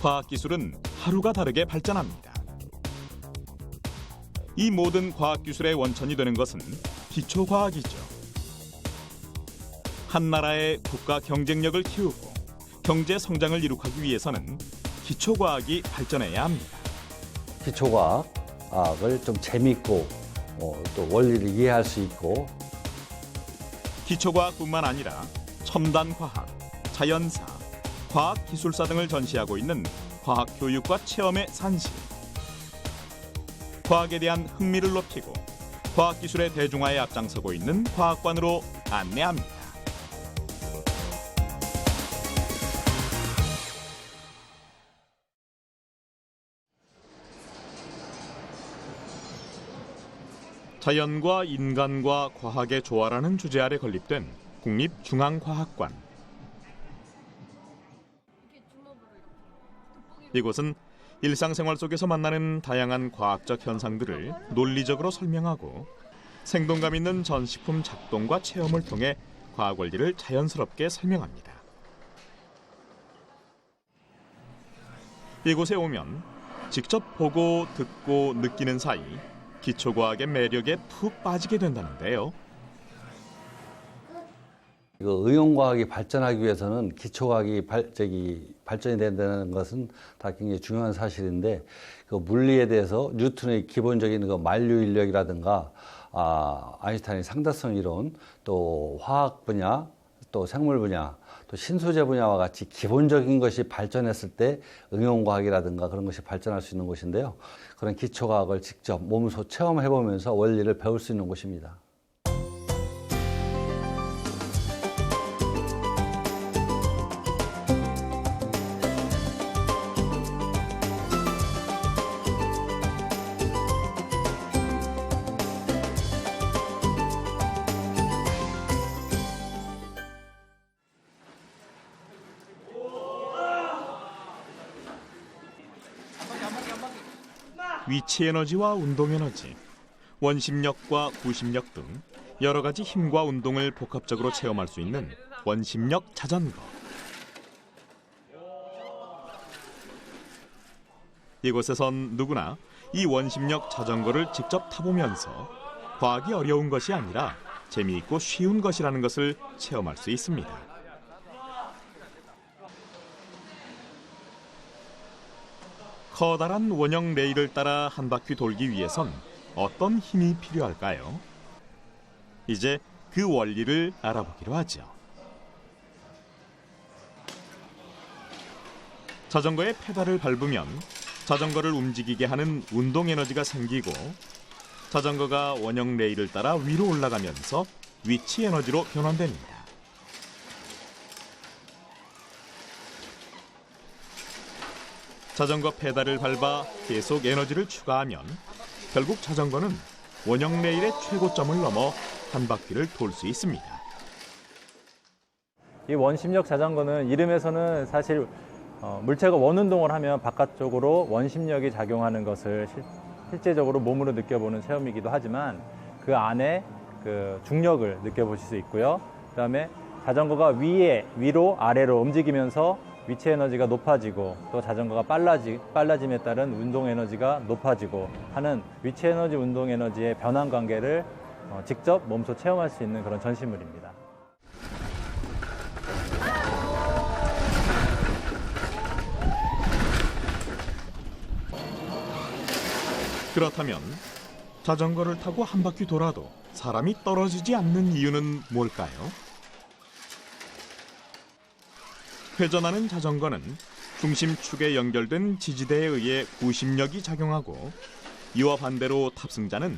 과학기술은 하루가 다르게 발전합니다. 이 모든 과학 기술의 원천이 되는 것은 기초 과학이죠. 한 나라의 국가 경쟁력을 키우고 경제 성장을 이룩하기 위해서는 기초 과학이 발전해야 합니다. 기초 과학을 좀 재밌고 어, 또 원리를 이해할 수 있고 기초 과학뿐만 아니라 첨단 과학, 자연사, 과학 기술사 등을 전시하고 있는 과학 교육과 체험의 산실. 과학에 대한 흥미를 높이고 과학 기술의 대중화에 앞장서고 있는 과학관으로 안내합니다. 자연과 인간과 과학의 조화라는 주제 아래 건립된 국립중앙과학관. 이곳은 일상생활 속에서 만나는 다양한 과학적 현상들을 논리적으로 설명하고 생동감 있는 전시품 작동과 체험을 통해 과학 원리를 자연스럽게 설명합니다. 이곳에 오면 직접 보고 듣고 느끼는 사이 기초과학의 매력에 푹 빠지게 된다는데요. 이거 의용과학이 발전하기 위해서는 기초과학이 발, 저기, 발전이 된다는 것은 다 굉장히 중요한 사실인데 그 물리에 대해서 뉴턴의 기본적인 그 만류 인력이라든가 아, 아인슈타인의 상대성 이론 또 화학 분야 또 생물 분야 또 신소재 분야와 같이 기본적인 것이 발전했을 때 응용과학이라든가 그런 것이 발전할 수 있는 곳인데요. 그런 기초과학을 직접 몸소 체험해 보면서 원리를 배울 수 있는 곳입니다. 위치 에너지와 운동 에너지, 원심력과 구심력 등 여러 가지 힘과 운동을 복합적으로 체험할 수 있는 원심력 자전거. 이곳에선 누구나 이 원심력 자전거를 직접 타보면서 과학이 어려운 것이 아니라 재미있고 쉬운 것이라는 것을 체험할 수 있습니다. 커다란 원형 레일을 따라 한 바퀴 돌기 위해선 어떤 힘이 필요할까요? 이제 그 원리를 알아보기로 하죠. 자전거의 페달을 밟으면 자전거를 움직이게 하는 운동 에너지가 생기고 자전거가 원형 레일을 따라 위로 올라가면서 위치 에너지로 변환됩니다. 자전거 페달을 밟아 계속 에너지를 추가하면 결국 자전거는 원형 레일의 최고점을 넘어 한 바퀴를 돌 수 있습니다. 이 원심력 자전거는 이름에서는 사실 어, 물체가 원운동을 하면 바깥쪽으로 원심력이 작용하는 것을 실, 실제적으로 몸으로 느껴보는 체험이기도 하지만 그 안에 그 중력을 느껴보실 수 있고요. 그다음에 자전거가 위에 위로 아래로 움직이면서 위치 에너지가 높아지고 또 자전거가 빨라지, 빨라짐에 따른 운동 에너지가 높아지고 하는 위치 에너지 운동 에너지의 변환 관계를 어, 직접 몸소 체험할 수 있는 그런 전시물입니다. 그렇다면 자전거를 타고 한 바퀴 돌아도 사람이 떨어지지 않는 이유는 뭘까요? 회전하는 자전거는 중심축에 연결된 지지대에 의해 구심력이 작용하고 이와 반대로 탑승자는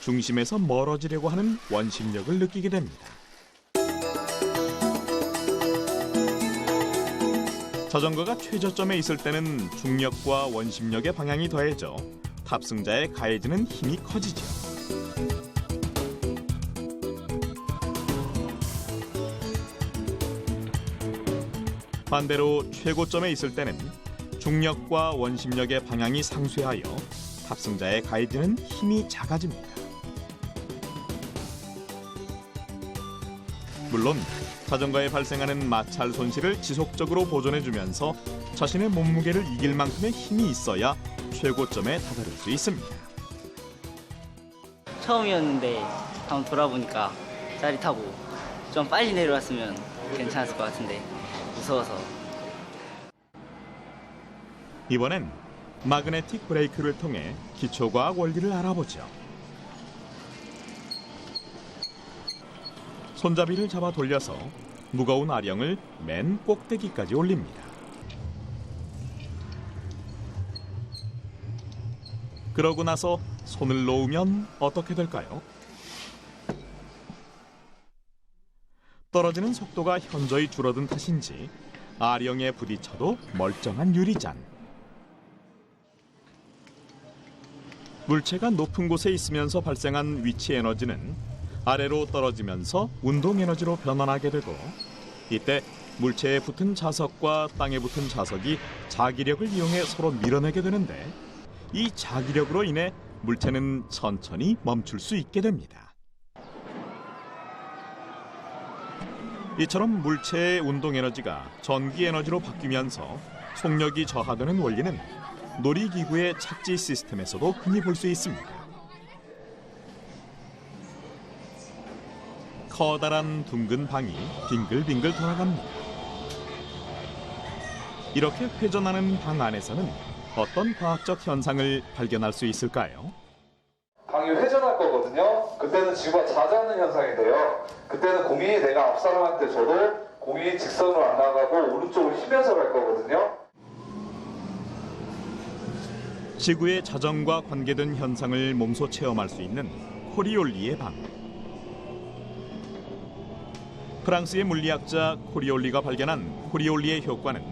중심에서 멀어지려고 하는 원심력을 느끼게 됩니다. 자전거가 최저점에 있을 때는 중력과 원심력의 방향이 더해져 탑승자의 가해지는 힘이 커지죠. 반대로 최고점에 있을 때는 중력과 원심력의 방향이 상쇄하여 탑승자의 가해지는 힘이 작아집니다. 물론 자전거에 발생하는 마찰 손실을 지속적으로 보존해주면서 자신의 몸무게를 이길 만큼의 힘이 있어야 최고점에 다다를 수 있습니다. 처음이었는데 한번 돌아보니까 짜릿하고 좀 빨리 내려왔으면 괜찮았을 것 같은데 무서워서 이번엔 마그네틱 브레이크를 통해 기초과학 원리를 알아보죠. 손잡이를 잡아 돌려서 무거운 아령을 맨 꼭대기까지 올립니다. 그러고 나서 손을 놓으면 어떻게 될까요? 떨어지는 속도가 현저히 줄어든 탓인지 아령에 부딪혀도 멀쩡한 유리잔. 물체가 높은 곳에 있으면서 발생한 위치 에너지는 아래로 떨어지면서 운동 에너지로 변환하게 되고 이때 물체에 붙은 자석과 땅에 붙은 자석이 자기력을 이용해 서로 밀어내게 되는데 이 자기력으로 인해 물체는 천천히 멈출 수 있게 됩니다. 이처럼 물체의 운동 에너지가 전기 에너지로 바뀌면서 속력이 저하되는 원리는 놀이기구의 착지 시스템에서도 흔히 볼 수 있습니다. 커다란 둥근 방이 빙글빙글 돌아갑니다. 이렇게 회전하는 방 안에서는 어떤 과학적 현상을 발견할 수 있을까요? 방이 회전할 거거든요. 그때는 지구가 자자하는 현상이 돼요. 그때는 공이 내가 앞 사람한테 줘도 공이 직선으로 안 나가고 오른쪽으로 휘면서 갈 거거든요. 지구의 자전과 관계된 현상을 몸소 체험할 수 있는 코리올리의 방. 프랑스의 물리학자 코리올리가 발견한 코리올리의 효과는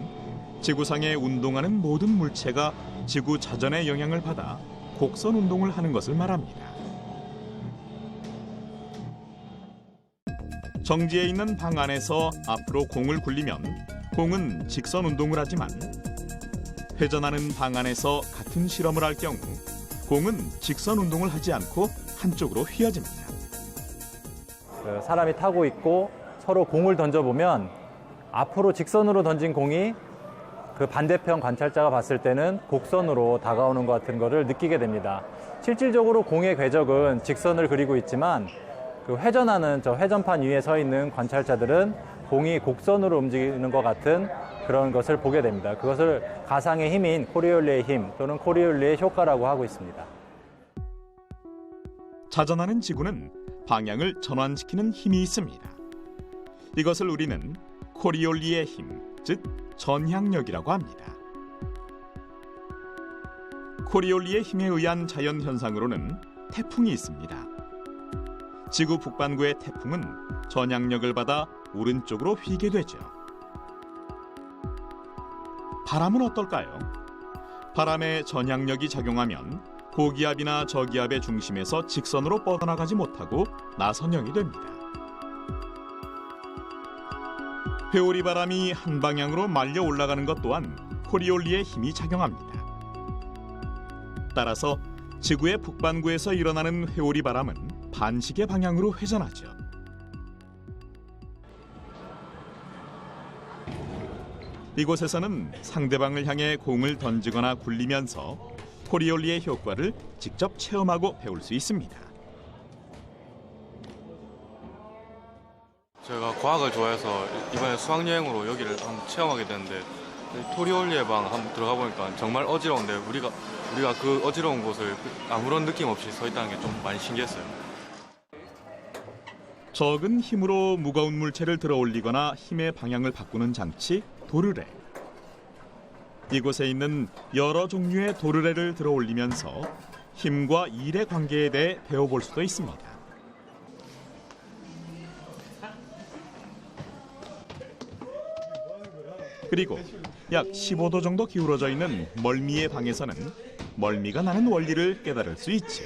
지구상에 운동하는 모든 물체가 지구 자전의 영향을 받아 곡선 운동을 하는 것을 말합니다. 정지해 있는 방 안에서 앞으로 공을 굴리면 공은 직선 운동을 하지만 회전하는 방 안에서 같은 실험을 할 경우 공은 직선 운동을 하지 않고 한쪽으로 휘어집니다. 그 사람이 타고 있고 서로 공을 던져보면 앞으로 직선으로 던진 공이 그 반대편 관찰자가 봤을 때는 곡선으로 다가오는 것 같은 것을 느끼게 됩니다. 실질적으로 공의 궤적은 직선을 그리고 있지만 그 회전하는 저 회전판 위에 서 있는 관찰자들은 공이 곡선으로 움직이는 것 같은 그런 것을 보게 됩니다. 그것을 가상의 힘인 코리올리의 힘 또는 코리올리의 효과라고 하고 있습니다. 자전하는 지구는 방향을 전환시키는 힘이 있습니다. 이것을 우리는 코리올리의 힘, 즉 전향력이라고 합니다. 코리올리의 힘에 의한 자연 현상으로는 태풍이 있습니다. 지구 북반구의 태풍은 전향력을 받아 오른쪽으로 휘게 되죠. 바람은 어떨까요? 바람의 전향력이 작용하면 고기압이나 저기압의 중심에서 직선으로 뻗어나가지 못하고 나선형이 됩니다. 회오리 바람이 한 방향으로 말려 올라가는 것 또한 코리올리의 힘이 작용합니다. 따라서 지구의 북반구에서 일어나는 회오리 바람은 반시계 방향으로 회전하죠. 이곳에서는 상대방을 향해 공을 던지거나 굴리면서 코리올리의 효과를 직접 체험하고 배울 수 있습니다. 제가 과학을 좋아해서 이번에 수학여행으로 여기를 한번 체험하게 됐는데 이 토리올리의 방 한번 들어가 보니까 정말 어지러운데 우리가 우리가 그 어지러운 곳을 아무런 느낌 없이 서 있다는 게 좀 많이 신기했어요. 적은 힘으로 무거운 물체를 들어 올리거나 힘의 방향을 바꾸는 장치 도르래. 이곳에 있는 여러 종류의 도르래를 들어 올리면서 힘과 일의 관계에 대해 배워볼 수도 있습니다. 그리고 약 15도 정도 기울어져 있는 멀미의 방에서는 멀미가 나는 원리를 깨달을 수 있죠.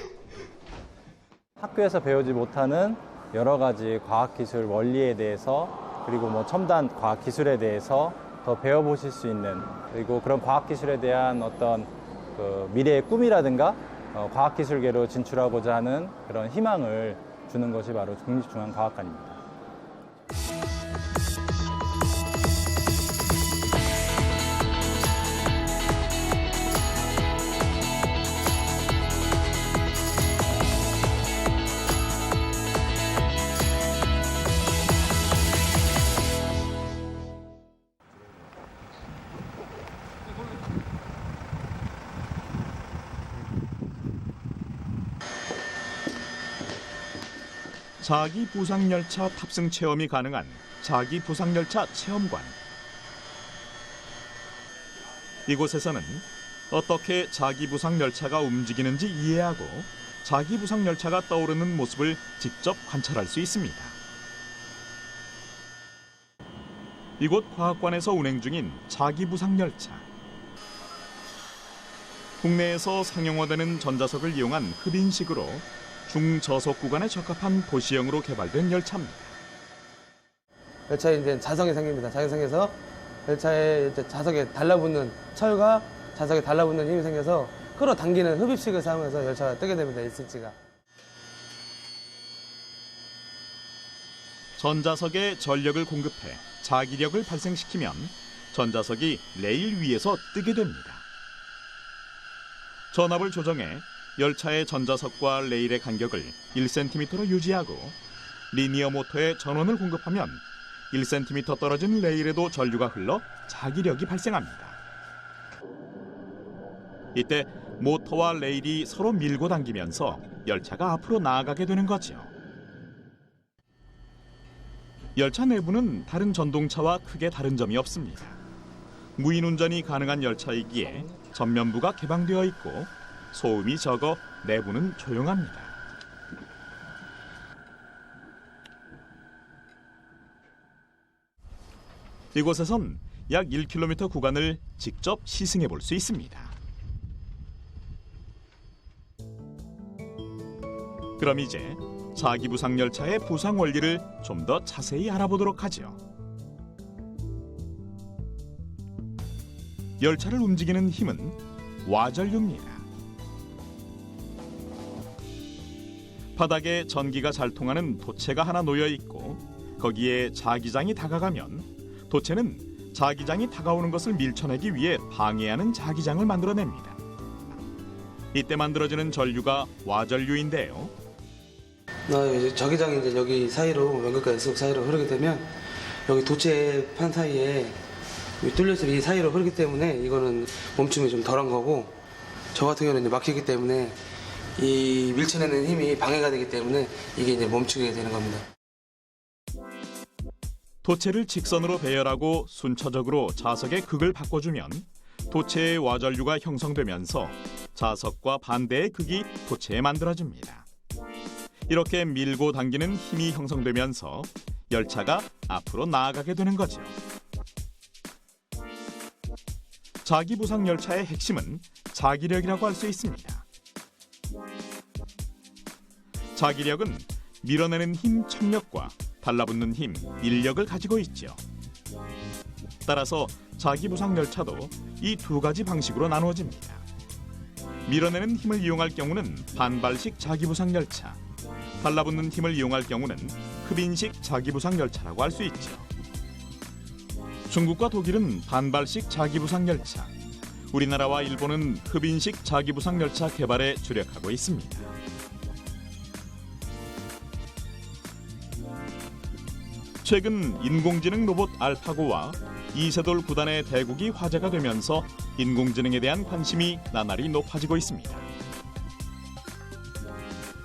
학교에서 배우지 못하는 여러 가지 과학기술 원리에 대해서 그리고 뭐 첨단 과학기술에 대해서 더 배워보실 수 있는 그리고 그런 과학기술에 대한 어떤 그 미래의 꿈이라든가 어, 과학기술계로 진출하고자 하는 그런 희망을 주는 것이 바로 국립중앙과학관입니다. 자기 부상 열차 탑승 체험이 가능한 자기 부상 열차 체험관. 이곳에서는 어떻게 자기 부상 열차가 움직이는지 이해하고 자기 부상 열차가 떠오르는 모습을 직접 관찰할 수 있습니다. 이곳 과학관에서 운행 중인 자기 부상 열차. 국내에서 상용화되는 전자석을 이용한 흡인식으로 중저속 구간에 적합한 도시형으로 개발된 열차입니다. 열차에 이제 자석이 생깁니다. 자석이 생겨서 열차에 이제 자석에 달라붙는 철과 자석에 달라붙는 힘이 생겨서 끌어당기는 흡입식을 사용해서 열차가 뜨게 됩니다. 1cm가. 전자석에 전력을 공급해 자기력을 발생시키면 전자석이 레일 위에서 뜨게 됩니다. 전압을 조정해 열차의 전자석과 레일의 간격을 1cm로 유지하고 리니어 모터에 전원을 공급하면 1cm 떨어진 레일에도 전류가 흘러 자기력이 발생합니다. 이때 모터와 레일이 서로 밀고 당기면서 열차가 앞으로 나아가게 되는 거죠. 열차 내부는 다른 전동차와 크게 다른 점이 없습니다. 무인 운전이 가능한 열차이기에 전면부가 개방되어 있고 소음이 적어 내부는 조용합니다. 이곳에선 약 1km 구간을 직접 시승해 볼 수 있습니다. 그럼 이제 자기 부상 열차의 부상 원리를 좀 더 자세히 알아보도록 하죠. 열차를 움직이는 힘은 와전류입니다. 바닥에 전기가 잘 통하는 도체가 하나 놓여 있고 거기에 자기장이 다가가면 도체는 자기장이 다가오는 것을 밀쳐내기 위해 방해하는 자기장을 만들어냅니다. 이때 만들어지는 전류가 와전류인데요. 나 이제 저기장이 이제 여기 사이로 연결까지 쓱 사이로 흐르게 되면 여기 도체 판 사이에 이 뚫려서 이 사이로 흐르기 때문에 이거는 멈춤이 좀 덜한 거고 저 같은 경우는 이제 막히기 때문에 이 밀쳐내는 힘이 방해가 되기 때문에 이게 이제 멈추게 되는 겁니다. 도체를 직선으로 배열하고 순차적으로 자석의 극을 바꿔주면 도체의 와전류가 형성되면서 자석과 반대의 극이 도체에 만들어집니다. 이렇게 밀고 당기는 힘이 형성되면서 열차가 앞으로 나아가게 되는 거죠. 자기부상 열차의 핵심은 자기력이라고 할 수 있습니다. 자기력은 밀어내는 힘 청력과 달라붙는 힘 인력을 가지고 있죠. 따라서 자기 부상 열차도 이 두 가지 방식으로 나누어집니다. 밀어내는 힘을 이용할 경우는 반발식 자기부상 열차, 달라붙는 힘을 이용할 경우는 흡인식 자기부상 열차라고 할 수 있죠. 중국과 독일은 반발식 자기부상 열차, 우리나라와 일본은 흡인식 자기부상 열차 개발에 주력하고 있습니다. 최근 인공지능 로봇 알파고와 이세돌 구단의 대국이 화제가 되면서 인공지능에 대한 관심이 나날이 높아지고 있습니다.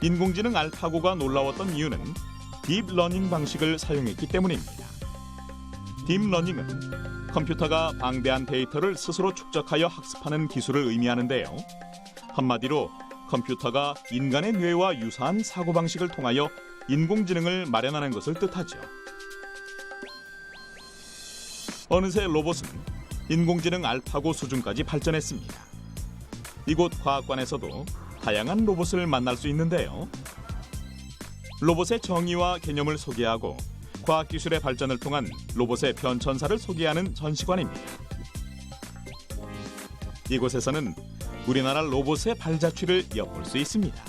인공지능 알파고가 놀라웠던 이유는 딥러닝 방식을 사용했기 때문입니다. 딥러닝은 컴퓨터가 방대한 데이터를 스스로 축적하여 학습하는 기술을 의미하는데요. 한마디로 컴퓨터가 인간의 뇌와 유사한 사고방식을 통하여 인공지능을 마련하는 것을 뜻하죠. 어느새 로봇은 인공지능 알파고 수준까지 발전했습니다. 이곳 과학관에서도 다양한 로봇을 만날 수 있는데요. 로봇의 정의와 개념을 소개하고 과학기술의 발전을 통한 로봇의 변천사를 소개하는 전시관입니다. 이곳에서는 우리나라 로봇의 발자취를 엿볼 수 있습니다.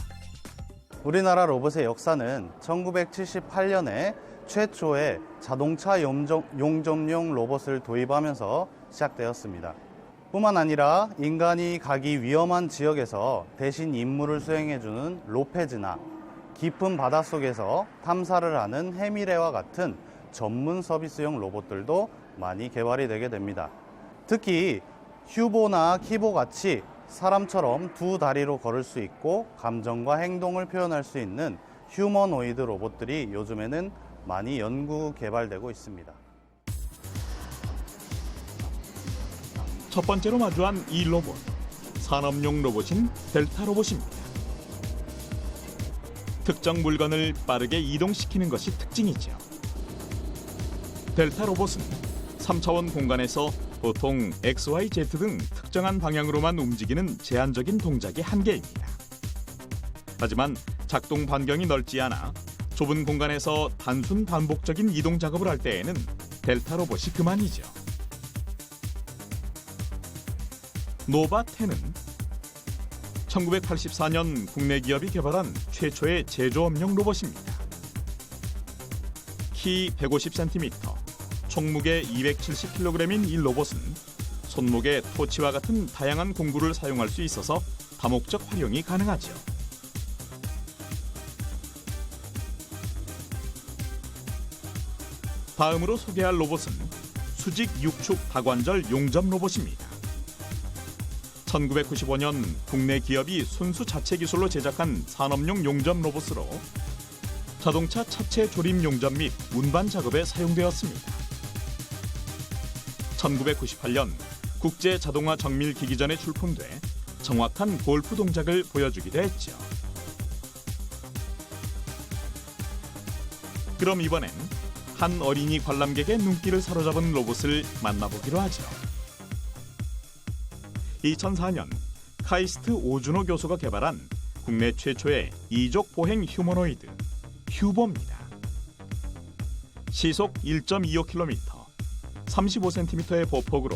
우리나라 로봇의 역사는 1978년에 최초의 자동차 용접, 용접용 로봇을 도입하면서 시작되었습니다. 뿐만 아니라 인간이 가기 위험한 지역에서 대신 임무를 수행해주는 로페즈나 깊은 바닷속에서 탐사를 하는 해미레와 같은 전문 서비스용 로봇들도 많이 개발이 되게 됩니다. 특히 휴보나 키보 같이 사람처럼 두 다리로 걸을 수 있고 감정과 행동을 표현할 수 있는 휴머노이드 로봇들이 요즘에는 많이 연구 개발되고 있습니다. 첫 번째로 마주한 이 로봇 산업용 로봇인 델타 로봇입니다. 특정 물건을 빠르게 이동시키는 것이 특징이죠. 델타 로봇은 3차원 공간에서 보통 X, Y, Z 등 특정한 방향으로만 움직이는 제한적인 동작이 한계입니다. 하지만 작동 반경이 넓지 않아 좁은 공간에서 단순 반복적인 이동 작업을 할 때에는 델타 로봇이 그만이죠. 노바 10은 1984년 국내 기업이 개발한 최초의 제조업용 로봇입니다. 키 150cm, 총무게 270kg인 이 로봇은 손목에 토치와 같은 다양한 공구를 사용할 수 있어서 다목적 활용이 가능하죠. 다음으로 소개할 로봇은 수직 육축 다관절 용접 로봇입니다. 1995년 국내 기업이 순수 자체 기술로 제작한 산업용 용접 로봇으로 자동차 차체 조립 용접 및 운반 작업에 사용되었습니다. 1998년 국제 자동화 정밀 기기전에 출품돼 정확한 골프 동작을 보여주기도 했죠. 그럼 이번엔 한 어린이 관람객의 눈길을 사로잡은 로봇을 만나보기로 하죠. 2004년 카이스트 오준호 교수가 개발한 국내 최초의 이족 보행 휴머노이드 휴보입니다. 시속 1.25km, 35cm의 보폭으로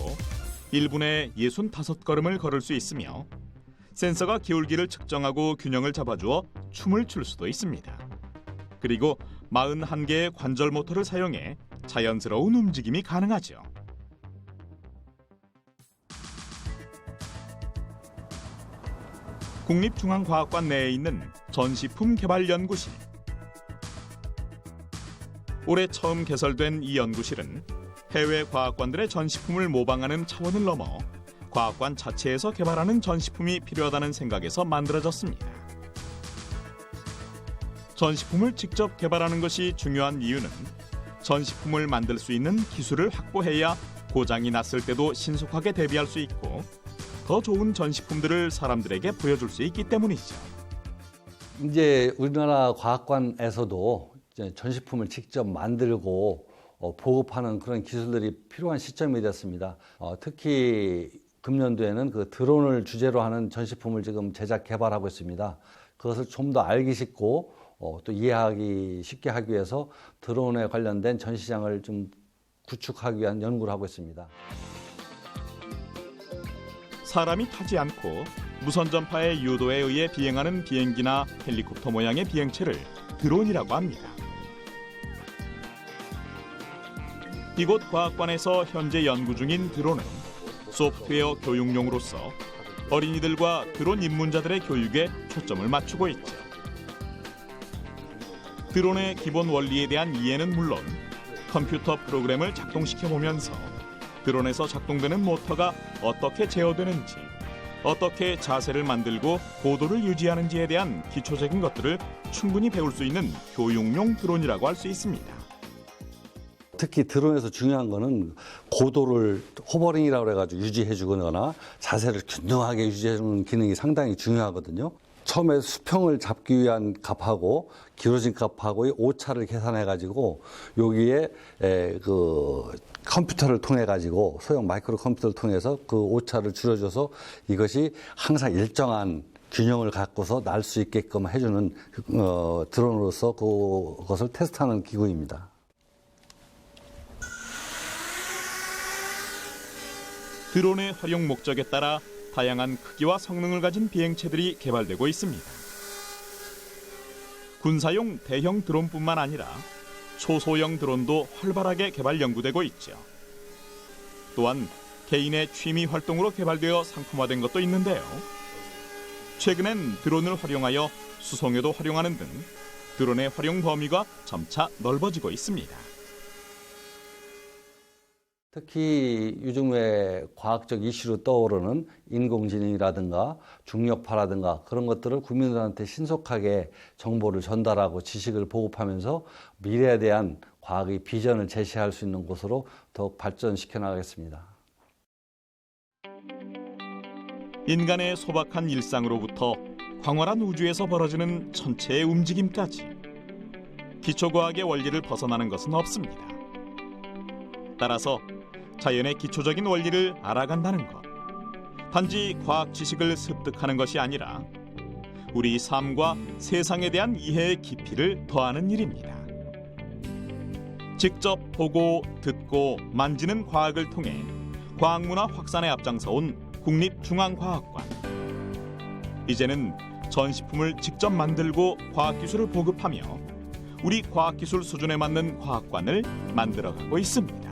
1분에 65걸음을 걸을 수 있으며 센서가 기울기를 측정하고 균형을 잡아주어 춤을 출 수도 있습니다. 그리고 41개의 관절 모터를 사용해 자연스러운 움직임이 가능하죠. 국립중앙과학관 내에 있는 전시품 개발 연구실. 올해 처음 개설된 이 연구실은 해외 과학관들의 전시품을 모방하는 차원을 넘어 과학관 자체에서 개발하는 전시품이 필요하다는 생각에서 만들어졌습니다. 전시품을 직접 개발하는 것이 중요한 이유는 전시품을 만들 수 있는 기술을 확보해야 고장이 났을 때도 신속하게 대비할 수 있고 더 좋은 전시품들을 사람들에게 보여줄 수 있기 때문이죠. 이제 우리나라 과학관에서도 이제 전시품을 직접 만들고 어, 보급하는 그런 기술들이 필요한 시점이 됐습니다. 어, 특히 금년도에는 그 드론을 주제로 하는 전시품을 지금 제작 개발하고 있습니다. 그것을 좀 더 알기 쉽고 어, 또 이해하기 쉽게 하기 위해서 드론에 관련된 전시장을 좀 구축하기 위한 연구를 하고 있습니다. 사람이 타지 않고 무선 전파의 유도에 의해 비행하는 비행기나 헬리콥터 모양의 비행체를 드론이라고 합니다. 이곳 과학관에서 현재 연구 중인 드론은 소프트웨어 교육용으로서 어린이들과 드론 입문자들의 교육에 초점을 맞추고 있죠. 드론의 기본 원리에 대한 이해는 물론 컴퓨터 프로그램을 작동시켜 보면서 드론에서 작동되는 모터가 어떻게 제어되는지, 어떻게 자세를 만들고 고도를 유지하는지에 대한 기초적인 것들을 충분히 배울 수 있는 교육용 드론이라고 할 수 있습니다. 특히 드론에서 중요한 거는 고도를 호버링이라고 해가지고 유지해 주거나 자세를 균등하게 유지해 주는 기능이 상당히 중요하거든요. 처음에 수평을 잡기 위한 값하고 기울어진 값하고 이 오차를 계산해 가지고 여기에 에, 그 컴퓨터를 통해 가지고 소형 마이크로 컴퓨터를 통해서 그 오차를 줄여줘서 이것이 항상 일정한 균형을 갖고서 날 수 있게끔 해주는 어, 드론으로서 그것을 테스트하는 기구입니다. 드론의 활용 목적에 따라 다양한 크기와 성능을 가진 비행체들이 개발되고 있습니다. 군사용 대형 드론뿐만 아니라 초소형 드론도 활발하게 개발 연구되고 있죠. 또한 개인의 취미 활동으로 개발되어 상품화된 것도 있는데요. 최근엔 드론을 활용하여 수송에도 활용하는 등 드론의 활용 범위가 점차 넓어지고 있습니다. 특히 요즘에 과학적 이슈로 떠오르는 인공지능이라든가 중력파라든가 그런 것들을 국민들한테 신속하게 정보를 전달하고 지식을 보급하면서 미래에 대한 과학의 비전을 제시할 수 있는 곳으로 더욱 발전시켜 나가겠습니다. 인간의 소박한 일상으로부터 광활한 우주에서 벌어지는 천체의 움직임까지 기초과학의 원리를 벗어나는 것은 없습니다. 따라서 자연의 기초적인 원리를 알아간다는 것, 단지 과학 지식을 습득하는 것이 아니라 우리 삶과 세상에 대한 이해의 깊이를 더하는 일입니다. 직접 보고 듣고 만지는 과학을 통해 과학문화 확산에 앞장서 온 국립중앙과학관. 이제는 전시품을 직접 만들고 과학기술을 보급하며 우리 과학기술 수준에 맞는 과학관을 만들어가고 있습니다.